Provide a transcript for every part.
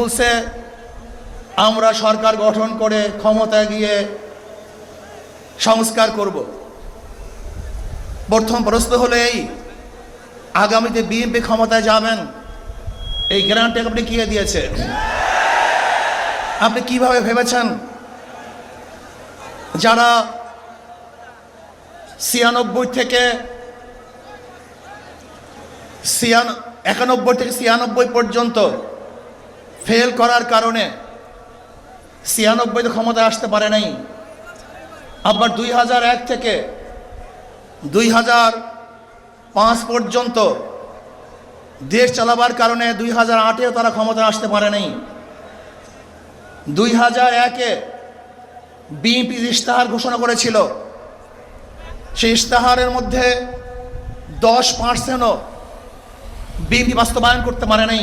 বলছে, আমরা সরকার গঠন করে ক্ষমতায় গিয়ে সংস্কার করব। প্রথম প্রশ্ন হলো এই, আগামীতে বিএনপি ক্ষমতায় যাবেন? এই গ্যারান্টি আপনি কে দিয়েছে আপনি কীভাবে ভেবেছেন? যারা ছিয়ানব্বই থেকে ছিয়ান, একানব্বই থেকে ছিয়ানব্বই পর্যন্ত ফেল করার কারণে ছিয়ানব্বইতে ক্ষমতায় আসতে পারে নাই। আবার দুই হাজার এক থেকে দুই হাজার পাঁচ পর্যন্ত দেশ চালাবার কারণে দুই হাজার আটেও তারা ক্ষমতায় আসতে পারে নাই। দুই হাজার একে বিএনপি ইশতেহার ঘোষণা করেছিল, সেই ইশতেহারের মধ্যে দশ পার্সেন্টও বিএনপি বাস্তবায়ন করতে পারে নাই।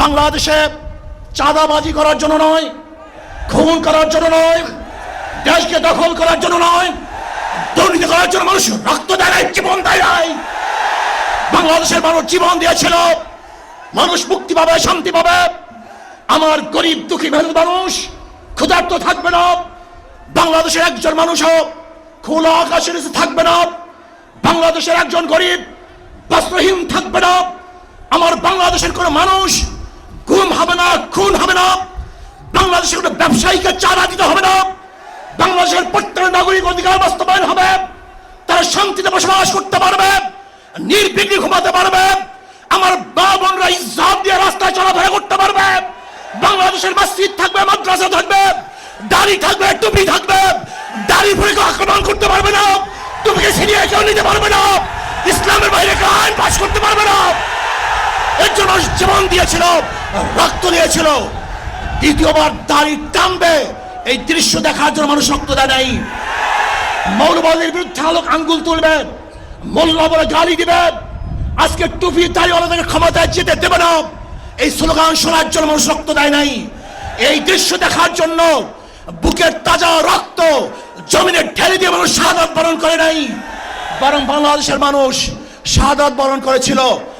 বাংলাদেশে চাঁদাবাজি করার জন্য নয়, খুন করার জন্য নয়, দেশকে দখল করার জন্য নয়, দুর্নীতি করার জন্য মানুষ রক্ত দেয় জীবন দেয় নাই। বাংলাদেশের মানুষ জীবন দিয়েছিল, মানুষ মুক্তি পাবে, শান্তি পাবে। আমার গরিব দুঃখী মেহনত মানুষ ক্ষুধার্ত থাকবে না। বাংলাদেশের একজন মানুষও খোলা আকাশের থাকবে না। বাংলাদেশের একজন গরিব, বস্ত্রহীন থাকবে না। আমার বাংলাদেশের কোনো মানুষ হবে না, খুন হবে না। বাংলাদেশের কোনো ব্যবসায়ীকে চারা দিতে হবে না। বাংলাদেশের প্রত্যেক নাগরিক অধিকার বাস্তবায়ন হবে। তারা শান্তিতে বসবাস করতে পারবে, নির্বিঘ্নে ঘুমাতে পারবে। আমার মা বোনরা ইজ্জাত দিয়ে রাস্তায় চলাফেরা করতে পারবে। বাংলাদেশের মসজিদ থাকবে, মাদ্রাসা থাকবে, দাড়ি থাকবে, টুপি থাকবে। দাড়ি পরে কেউ আক্রমণ করতে পারবে না। টুপিকে ছিনিয়ে কেউ নিতে পারবে না? ইসলামের বাইরে কেউ আইন পাশ করতে পারবে না। এর জন্য জীবন দিয়েছিল রক্ত দিয়েছিল দ্বিতীয়বার দাড়ি টানবে, এই দৃশ্য দেখার জন্য মানুষ রক্ত দেয় নাই। মৌলবাদের বিরুদ্ধে আলোক আঙ্গুল তুলবে মোল্লা বলে গালি দিবে আজকে টুপি তাই দাড়িওয়ালাদের ক্ষমতায় যেতে দেবে না। এই স্লোগান শোনার জন্য মানুষ রক্ত দেয় নাই। এই দৃশ্য দেখার জন্য বুকের তাজা রক্ত জমিনে ঢেলে দিয়ে মানুষ শাহাদাত বরণ করে নাই। বরং বাংলাদেশের মানুষ শাহাদাত বরণ করেছিল।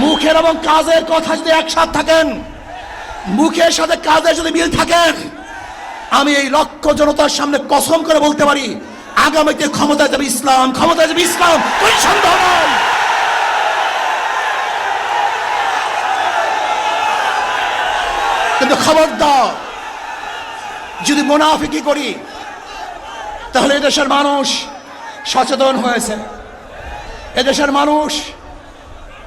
মুখের এবং কাজের কথা যদি একসাথ থাকেন, মুখের সাথে কাজের যদি মিল থাকেন, আমি এই লক্ষ জনতার সামনে কসম করে বলতে পারি, আগামীতে ক্ষমতা যাবে ইসলাম ক্ষমতা যাবে ইসলাম, কোন সন্দেহ নয় কিন্তু খবরদার, যদি মোনাফিকি করি, তাহলে এদেশের মানুষ সচেতন হয়েছে। এদেশের মানুষ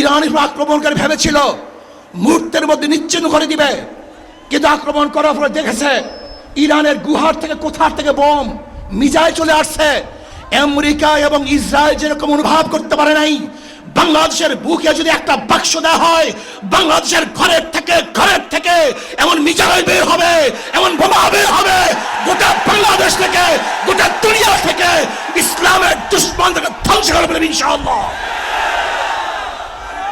উপর আক্রমণকারী ভেবেছিল, মুহূর্তের মধ্যে নিচ্ছিন্ন করে দিবে। কিন্তু আক্রমণ করার পরে দেখেছে, ইরানের গুহার থেকে কোথার থেকে বোম মিজাইল চলে আসছে। আমেরিকা এবং ইসরায়েল যেরকম অনুভব করতে পারে নাই, বাংলাদেশের বুকে যদি একটা বাক্স দেওয়া হয়, বাংলাদেশের ঘরের থেকে ঘরের থেকে এমন মিজাইল বের হবে, এমন বোমা বের হবে, গোটা বাংলাদেশ থেকে, গোটা দুনিয়া থেকে ইসলামের দুশ্মন থেকে ধ্বংস করে ফেলবে ইনশাআল্লাহ।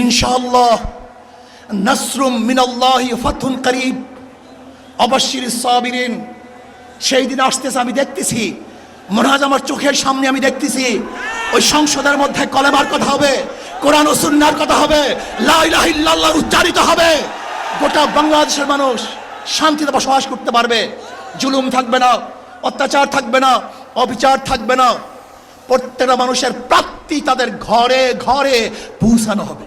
ইনশাআল্লাহ নাসরুম মিনাল্লাহি ফাতুন করিব। অবশ্যির সাবিরিন, সেই দিন আসতেছে, আমি দেখতেছি। মনে হয় আমার চোখের সামনে আমি দেখতেছি। ওই সংসদের মধ্যে কলেমার কথা হবে, কোরআন ও সুন্নার কথা হবে, লা ইলাহা ইল্লাল্লাহ উচ্চারিত হবে। গোটা বাংলাদেশের মানুষ শান্তিতে বসবাস করতে পারবে। জুলুম থাকবে না, অত্যাচার থাকবে না, অবিচার থাকবে না। প্রত্যেকটা মানুষের প্রাপ্তি তাদের ঘরে ঘরে পৌঁছানো হবে।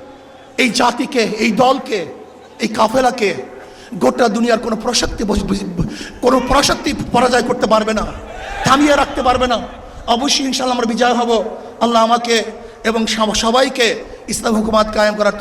এই জাতিকে, এই দলকে, এই কাফেলাকে গোটা দুনিয়ার কোনো প্রশক্তি কোনো প্রশক্তি পরাজয় করতে পারবে না, থামিয়ে রাখতে পারবে না। অবশ্যই ইনশাল্লাহ আমরা বিজয় হব। আল্লাহ আমাকে এবং সবাইকে ইসলাম হুকুমাত কায়েম করার